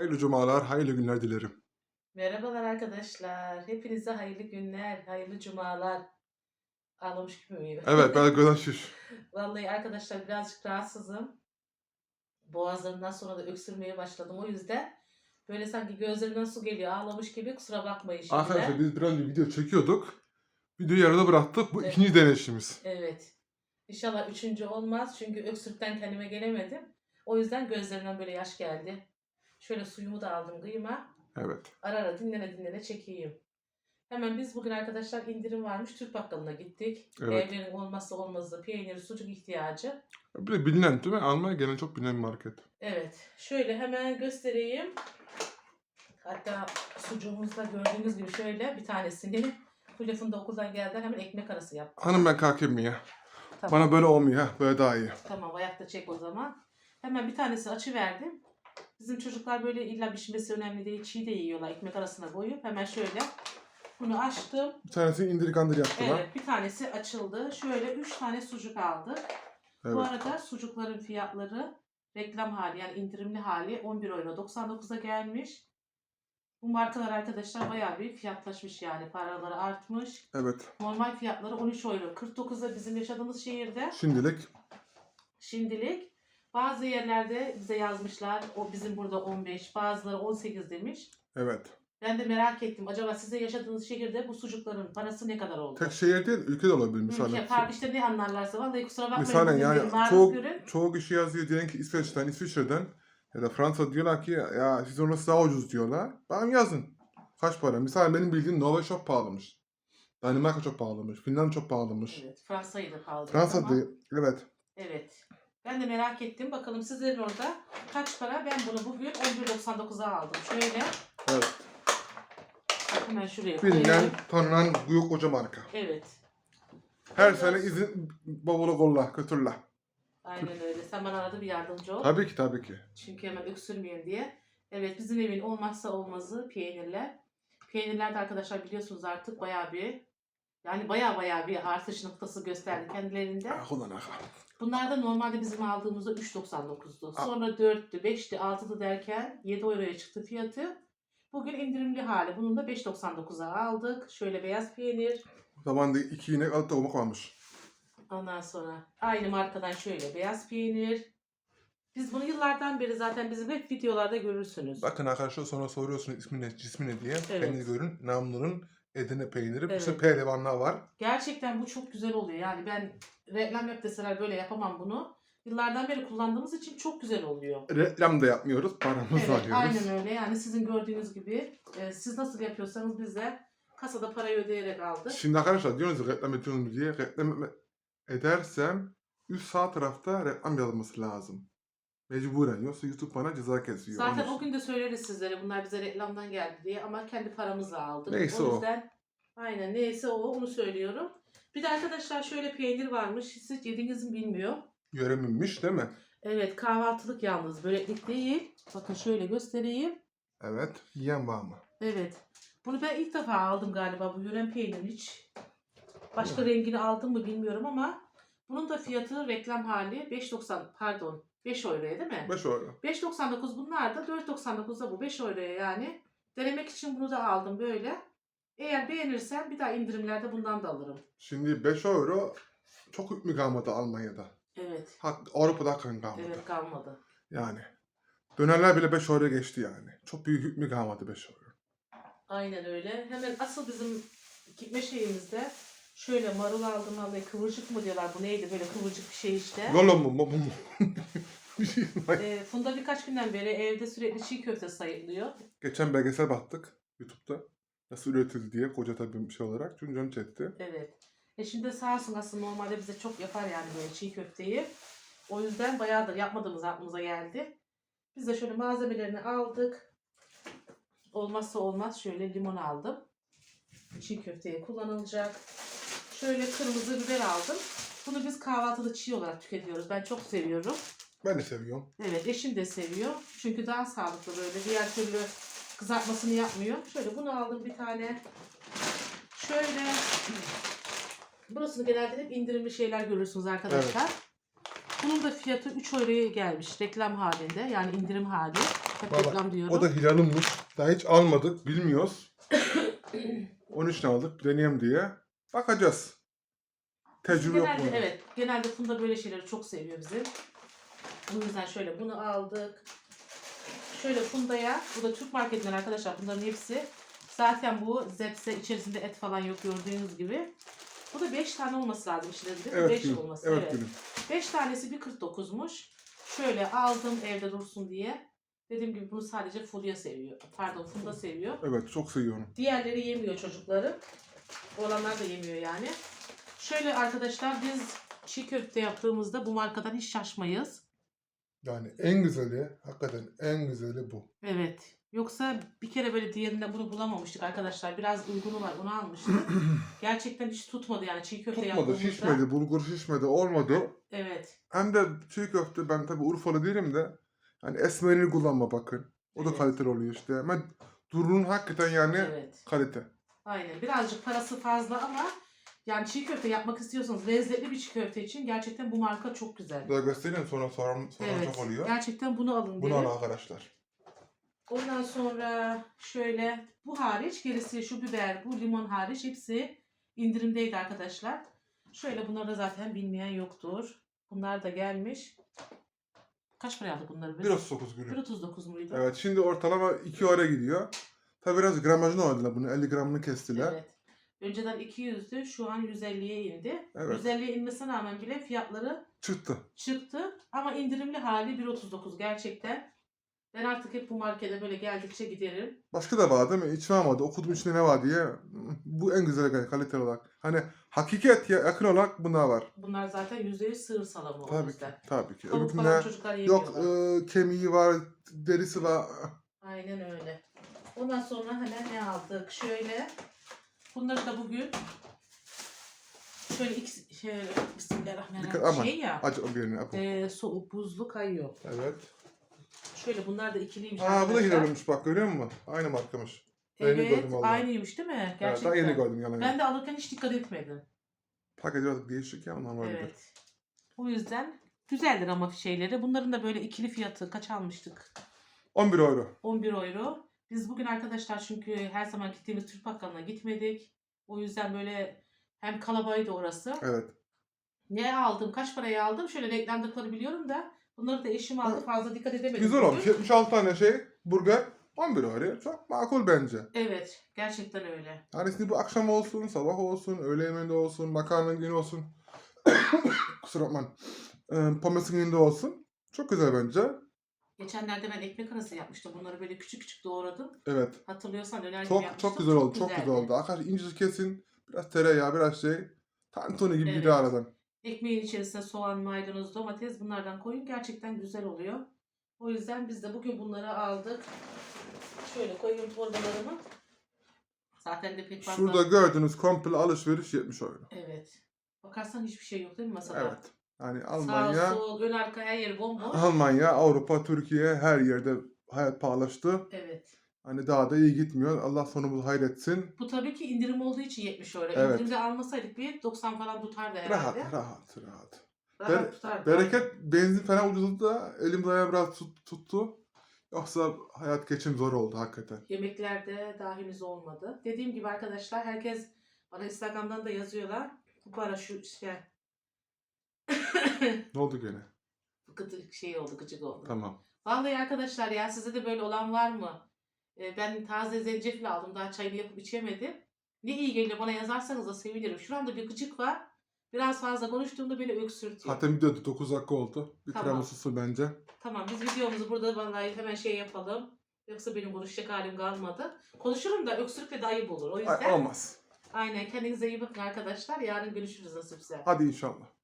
Hayırlı cumalar, hayırlı günler dilerim. Merhabalar arkadaşlar. Hepinize hayırlı günler, hayırlı cumalar. Ağlamış gibi miyim? Evet, ben gözden şiş. Vallahi arkadaşlar birazcık rahatsızım. Boğazlarımdan sonra da öksürmeye başladım. O yüzden böyle sanki gözlerimden su geliyor. Ağlamış gibi kusura bakmayın şimdi. Arkadaşlar biz bir önce video çekiyorduk. Videoyu yarıda bıraktık. Bu Evet. ikinci deneyişimiz. Evet. İnşallah üçüncü olmaz. Çünkü öksürükten kendime gelemedim. O yüzden gözlerimden böyle yaş geldi. Şöyle suyumu da aldım kıyıma. Evet. Ara ara dinlene dinlene çekeyim. Hemen biz bugün arkadaşlar indirim varmış Türk bakkalına gittik. Evet. Evlerin olmazsa olmazı peynir, sucuk ihtiyacı. Bir de bilinen değil mi? Almanya gelen çok bilinen bir market. Evet. Şöyle hemen göstereyim. Hatta sucuğumuzda gördüğünüz gibi şöyle bir tanesini bu lafında okuldan gelden hemen ekmek arası yaptım. Hanım ben kalkayım mı ya? Tamam. Bana böyle olmuyor ha. Böyle daha iyi. Tamam ayakta çek o zaman. Hemen bir tanesi açı verdim. Bizim çocuklar böyle illa pişmesi önemli değil. Çiğ de yiyorlar ekmek arasına koyup. Hemen şöyle bunu açtım. Bir tanesini indir kandır yaptım ha. Evet bir tanesi açıldı. Şöyle 3 tane sucuk aldık. Evet. Bu arada sucukların fiyatları reklam hali yani indirimli hali 11 euro 99'a gelmiş. Bu markalar arkadaşlar bayağı bir fiyatlaşmış yani paraları artmış. Evet. Normal fiyatları 13 euro 49'a bizim yaşadığımız şehirde. Şimdilik Şimdilik bazı yerlerde bize yazmışlar o bizim burada 15 bazıları 18 demiş. evet. Ben de merak ettim acaba size yaşadığınız şehirde bu sucukların parası ne kadar oldu? Tek şehir değil, ülke de olabilir Ülke, misalen. pardon işte ne anlarlarsa vallahi kusura bakmayın. Misalen bizim yani maruz çoğu, görün. çoğu kişi yazıyor diyelim ki İsveç'ten, İsviçre'den ya da Fransa diyorlar ki ya siz orası daha ucuz diyorlar. Bana yazın. Kaç para? Misal benim bildiğim Norveç çok pahalımış. Danimarka çok pahalımış. Finlandiya çok pahalımış. Evet, Fransa'yı da pahalı. Fransa'da evet. Evet. Ben de merak ettim. Bakalım sizlerin orada kaç para? Ben bunu bugün 11.99'a aldım. Şöyle Evet. hemen şuraya Bilinen, koyayım. tanınan büyük koca marka. Evet. Her sene izin bavulu kolla, götürle. Aynen öyle. Sen bana arada bir yardımcı ol. Tabii ki tabii ki. Çünkü hemen öksürmeyeyim diye. Evet bizim evin olmazsa olmazı peynirler. Peynirler de arkadaşlar biliyorsunuz artık bayağı bir yani bayağı bayağı bir artış noktası gösterdi kendilerinde. Ah ulan ah. Bunlar da normalde bizim aldığımızda 3.99'du. Aa. Sonra 4'tü, 5'ti, 6'dı derken 7 euroya çıktı fiyatı. Bugün indirimli hali. Bunun da 5.99'a aldık. Şöyle beyaz peynir. Zamanında iki inek alıp tohuma koymuş. Ondan sonra aynı markadan şöyle beyaz peynir. Biz bunu yıllardan beri zaten bizim hep videolarda görürsünüz. Bakın arkadaşlar sonra soruyorsunuz ismi ne, cismi ne diye. Evet. Peynir görün. Namlu'nun Edirne peyniri. Evet. İşte pehlivanlar var. Gerçekten bu çok güzel oluyor. Yani ben reklam yap deseler böyle yapamam bunu. Yıllardan beri kullandığımız için çok güzel oluyor. Reklam da yapmıyoruz. Paramızı Evet, alıyoruz. aynen öyle. Yani sizin gördüğünüz gibi e, siz nasıl yapıyorsanız biz de kasada parayı ödeyerek aldık. Şimdi arkadaşlar diyorsunuz reklam ediyorsunuz diye. Reklam edersem üst sağ tarafta reklam yazılması lazım. Mecburen. Yoksa YouTube bana ceza kesiyor. Zaten o gün de söyleriz sizlere bunlar bize reklamdan geldi diye ama kendi paramızla aldık. Neyse o o. yüzden aynen neyse o onu söylüyorum. Bir de arkadaşlar şöyle peynir varmış. Siz yediniz mi bilmiyorum. Yöreminmiş değil mi? Evet kahvaltılık yalnız böreklik değil. Bakın şöyle göstereyim. Evet. Yiyen var mı? Evet. Bunu ben ilk defa aldım galiba bu yören peynirin hiç. Başka rengini aldım mı bilmiyorum ama bunun da fiyatı reklam hali 5.90 pardon 5 euroya değil mi? 5 euro. 5.99 bunlar da 4.99'da bu 5 euroya yani. Denemek için bunu da aldım böyle. Eğer beğenirsem bir daha indirimlerde bundan da alırım. Şimdi 5 euro çok hükmü kalmadı Almanya'da. Evet. Hat Avrupa'da hakikaten kalmadı. Evet kalmadı. Yani. Dönerler bile 5 euro geçti yani. Çok büyük hükmü kalmadı 5 euro. Aynen öyle. Hemen asıl bizim gitme şeyimizde şöyle marul aldım vallahi kıvırcık mı diyorlar bu neydi böyle kıvırcık bir şey işte. Lolo mu? mu- mu- mu? Bir şey var. Ee, Funda birkaç günden beri evde sürekli çiğ köfte sayılıyor. Geçen belgesel baktık YouTube'da. Nasıl üretildi diye koca tabii bir şey olarak. Çünkü canım çekti. Evet. E şimdi sağ olsun aslında normalde bize çok yapar yani böyle çiğ köfteyi. O yüzden bayağıdır yapmadığımız aklımıza geldi. Biz de şöyle malzemelerini aldık. Olmazsa olmaz şöyle limon aldım. Çiğ köfteye kullanılacak. Şöyle kırmızı biber aldım. Bunu biz kahvaltıda çiğ olarak tüketiyoruz. Ben çok seviyorum. Ben de seviyorum. Evet eşim de seviyor. Çünkü daha sağlıklı böyle. Diğer türlü kızartmasını yapmıyor. Şöyle bunu aldım bir tane. Şöyle burasını genelde hep indirimli şeyler görürsünüz arkadaşlar. Bunun da fiyatı 3 euroya gelmiş reklam halinde yani indirim hali. Hep Vallahi reklam diyorum. O da Hilal'ınmış. Daha hiç almadık. Bilmiyoruz. Onun için aldık. Deneyeyim diye. Bakacağız. Tecrübe yok genelde, evet. Genelde Funda böyle şeyleri çok seviyor bizim. O yüzden şöyle bunu aldık. Şöyle Funda'ya, bu da Türk marketinden arkadaşlar bunların hepsi. Zaten bu zepse içerisinde et falan yok gördüğünüz gibi. Bu da 5 tane olması lazım içlerinde. değil mi? Evet 5 gülüm. olması. Evet, Evet. gülüm. 5 tanesi bir 49'muş. Şöyle aldım evde dursun diye. Dediğim gibi bunu sadece Fulya seviyor. Pardon Funda seviyor. Evet çok seviyorum. Diğerleri yemiyor çocukları. Olanlar da yemiyor yani. Şöyle arkadaşlar biz çiğ köfte yaptığımızda bu markadan hiç şaşmayız. Yani en güzeli, hakikaten en güzeli bu. Evet. Yoksa bir kere böyle diğerinde bunu bulamamıştık arkadaşlar. Biraz uygunu var onu almıştık. Gerçekten hiç tutmadı yani çiğ köfte Tutmadı, yaptığımızda. şişmedi, bulgur şişmedi, olmadı. Evet. Hem de çiğ köfte, ben tabii Urfalı değilim de, hani esmerini kullanma bakın. O da Evet. kaliteli oluyor işte. Hemen durunun hakikaten yani Evet. kalite. Aynen. Birazcık parası fazla ama yani çiğ köfte yapmak istiyorsanız lezzetli bir çiğ köfte için gerçekten bu marka çok güzel. Daha göstereyim sonra soran, soran Evet. çok oluyor. Gerçekten bunu alın Bunu derim. al arkadaşlar. Ondan sonra şöyle bu hariç gerisi şu biber, bu limon hariç hepsi indirimdeydi arkadaşlar. Şöyle bunları da zaten bilmeyen yoktur. Bunlar da gelmiş. Kaç para aldık bunları biz? 1.39 gülüm. 1.39 muydu? Evet şimdi ortalama 2 ara gidiyor. Tabi biraz gramajını oynadılar bunu. 50 gramını kestiler. Evet. Önceden 200'dü şu an 150'ye indi. Evet. 150'ye inmesine rağmen bile fiyatları Çıktı. çıktı. Ama indirimli hali 1.39 gerçekten. Ben artık hep bu markete böyle geldikçe giderim. Başka da var değil mi? İçime almadı. Okudum içinde ne var diye. Bu en güzel kaliteli olarak. Hani hakikat ya yakın olarak bunlar var. Bunlar zaten %100 sığır salamı o Tabii ki. yüzden. Tabii ki. Tavuk falan Öbürküne çocuklar yok yemiyorlar. e, kemiği var, derisi var. Aynen öyle. Ondan sonra hemen ne aldık? Şöyle. Bunları da bugün şöyle iki şöyle Bismillahirrahmanirrahim aman. şey ya. Acı o birini. Apo. E, soğuk buzlu kayıyor. Evet. Şöyle bunlar da ikiliymiş Aa bu da arkadaşlar. Hilal'mış bak görüyor musun? Aynı markamış. Yeni Evet gördüm vallahi. aynıymış değil mi? Evet, Gerçekten. daha yeni gördüm yalan. Ben de alırken hiç dikkat etmedim. Paket biraz değişik ya normalde. Evet. O yüzden güzeldir ama şeyleri. Bunların da böyle ikili fiyatı kaç almıştık? 11 euro. 11 euro. Biz bugün arkadaşlar çünkü her zaman gittiğimiz Türk bakkalına gitmedik. O yüzden böyle hem kalabalıydı orası. Evet. Ne aldım, kaç paraya aldım? Şöyle reklamdıkları biliyorum da bunları da eşim aldı. Fazla dikkat edemedim. Güzel olmuş. 76 tane şey burger 11 euro. Çok makul bence. Evet, gerçekten öyle. Yani şimdi bu akşam olsun, sabah olsun, öğle yemeğinde olsun, makarna günü olsun. Kusura bakmayın. Ee, Pomes'in gününde olsun. Çok güzel bence. Geçenlerde ben ekmek arası yapmıştım. Bunları böyle küçük küçük doğradım. Evet. Hatırlıyorsan gibi Çok yapmıştım. çok güzel oldu. Çok güzeldi. güzel oldu. Arkadaşlar incecik kesin. Biraz tereyağı, biraz şey. Tantuni gibi Evet. gidiyor aradan. Ekmeğin içerisine soğan, maydanoz, domates bunlardan koyun. Gerçekten güzel oluyor. O yüzden biz de bugün bunları aldık. Şöyle koyayım torbalarımı. Zaten de pek. Şurada gördüğünüz komple alışveriş 70 euro. Evet. Bakarsan hiçbir şey yok değil mi masada? Evet. Yani Sağ Almanya, sol, ön arka her yer bomboş. Almanya, Avrupa, Türkiye her yerde hayat pahalaştı. Evet. Hani daha da iyi gitmiyor. Allah sonumuzu hayretsin. Bu tabii ki indirim olduğu için 70 euro. Evet. İndirimde almasaydık bir 90 falan tutardı herhalde. Rahat, rahat, rahat. Rahat Bere- tutardı. Bereket benzin falan ucuzladı da elim dayağı biraz tut- tuttu. Yoksa hayat geçim zor oldu hakikaten. Yemeklerde daha henüz olmadı. Dediğim gibi arkadaşlar herkes bana Instagram'dan da yazıyorlar. Bu para şu şey Ne oldu gene? gıcık şey oldu gıcık oldu. Tamam. Vallahi arkadaşlar ya size de böyle olan var mı? Ee, ben taze zencefil aldım daha çayını yapıp içemedim. Ne iyi geliyor bana yazarsanız da sevinirim. Şuramda bir gıcık var. Biraz fazla konuştuğumda beni öksürtüyor. Zaten video 9 dakika oldu. Bir Tamam. tiramisu'su bence. Tamam biz videomuzu burada vallahi hemen şey yapalım. Yoksa benim konuşacak halim kalmadı. Konuşurum da öksürükle de ayıp olur. O yüzden Ay, olmaz. aynen kendinize iyi bakın arkadaşlar. Yarın görüşürüz nasipse. Hadi inşallah.